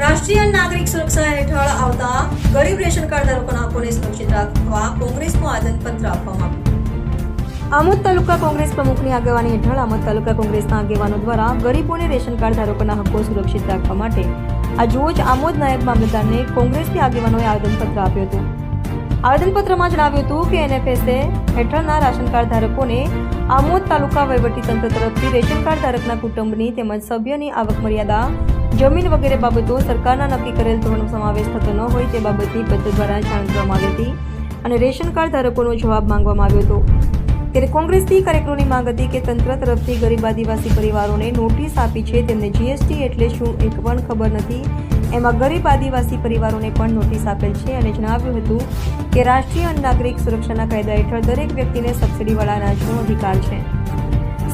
રાષ્ટ્રીય નાગરિક સુરક્ષા હેઠળ આવતા ગરીબ રેશન કાર્ડ ધારકોના હકોને સુરક્ષિત રાખવા કોંગ્રેસનું આદનપત્ર આપવામાં આવ્યું. આમોદ તાલુકા કોંગ્રેસ પ્રમુખની આગેવાની હેઠળ આમોદ તાલુકા કોંગ્રેસના આગેવાનો દ્વારા ગરીબોને રેશન કાર્ડ ધારકોના હકો સુરક્ષિત રાખવા માટે આજરોજ આમોદ નાયબ મામલતદારને કોંગ્રેસની આગેવાનોએ આવેદનપત્ર આપ્યું હતું. આવેદનપત્રમાં જણાવ્યું હતું કે એનએફએસએ હેઠળના રાશન કાર્ડ ધારકોને આમોદ તાલુકા વહીવટીતંત્ર તરફથી રેશન કાર્ડ ધારકના કુટુંબની તેમજ સભ્યની આવક મર્યાદા જમીન વગેરે બાબતો સરકારના નક્કી કરેલ ધોરણનો સમાવેશ થતો ન હોય તે બાબતની પત્ર દ્વારા જાણ કરવામાં આવી હતી અને રેશન કાર્ડ ધારકોનો જવાબ માંગવામાં આવ્યો હતો. ત્યારે કોંગ્રેસથી કાર્યક્રમની માંગ હતી કે તંત્ર તરફથી ગરીબ આદિવાસી પરિવારોને નોટિસ આપી છે તેમને જીએસટી એટલે શું એ પણ ખબર નથી. એમાં ગરીબ આદિવાસી પરિવારોને પણ નોટિસ આપેલ છે અને જણાવ્યું હતું કે રાષ્ટ્રીય અને નાગરિક સુરક્ષાના કાયદા હેઠળ દરેક વ્યક્તિને સબસિડીવાળા અનાજનો અધિકાર છે.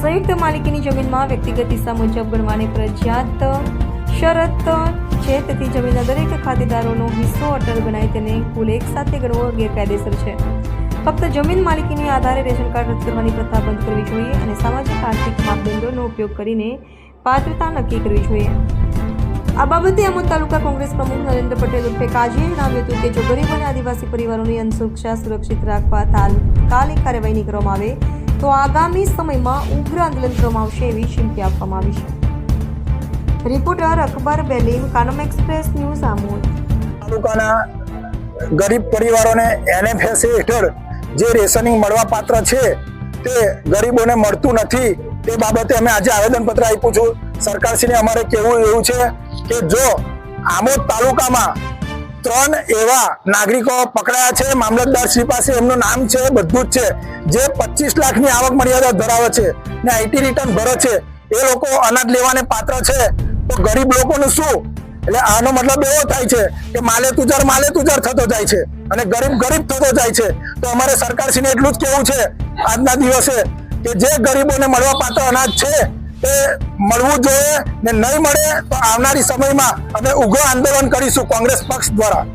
સંયુક્ત માલિકીની જમીનમાં વ્યક્તિગત હિસ્સા મુજબ ગણવાને ફરજિયાત શરત છે તેથી જમીનના દરેક ખાતેદારોનો હિસ્સો અટલ ગણાય તેને કુલ એક સાથે ગણવો ગેરકાયદેસર છે. ફક્ત જમીન માલિકીની આધારે રેશન કાર્ડ રદ કરવાની પ્રથા બંધ કરવી જોઈએ અને સામાજિક આર્થિક માપદંડોનો ઉપયોગ કરીને પાત્રતા નક્કી કરવી જોઈએ. આ બાબતે આમોદ તાલુકા કોંગ્રેસ પ્રમુખ નરેન્દ્ર પટેલ ઉર્ફે કાજીએ જણાવ્યું હતું કે જો ગરીબ અને આદિવાસી પરિવારોની અનસુરક્ષા સુરક્ષિત રાખવા તાત્કાલિક કાર્યવાહી નીકળવામાં આવે, તો આગામી સમયમાં ઉગ્ર આંદોલન કરવામાં આવશે એવી ચીમકી આપવામાં આવી છે. Reporter Akbar Belim, Kanam express news Amod. તાલુકાના ગરીબ પરિવારોને એનએફએસ હેઠળ જે રેશનિંગ મળવા પાત્ર છે તે ગરીબોને મળતું નથી, તે બાબતે અમે આજે આવેદનપત્ર આપ્યું છું. સરકારશ્રીને અમારે કહેવું એવું છે કે જો આમોદ તાલુકામાં ત્રણ એવા નાગરિકો પકડાયા છે, મામલતદાર શ્રી પાસે એમનું નામ છે, બધું જ છે, જે પચીસ લાખની આવક મર્યાદા ધરાવે છે ને આઈટી રિટર્ન ભરે છે, એ લોકો અનાજ લેવાને પાત્ર છે. તો ગરીબ લોકોનું શું? એટલે આનો મતલબ એવો થાય છે કે માલે તુજાર માલે તુજાર થતો જાય છે. અને ગરીબ ગરીબ થતો જાય છે. તો અમારે સરકારશ્રીને એટલું જ કહેવું છે આજના દિવસે કે જે ગરીબોને મળવા પાત્ર અનાજ છે, એ મળવું જોઈએ ને નહીં મળે તો આવનારી સમયમાં અમે ઉગ્ર આંદોલન કરીશું કોંગ્રેસ પક્ષ દ્વારા.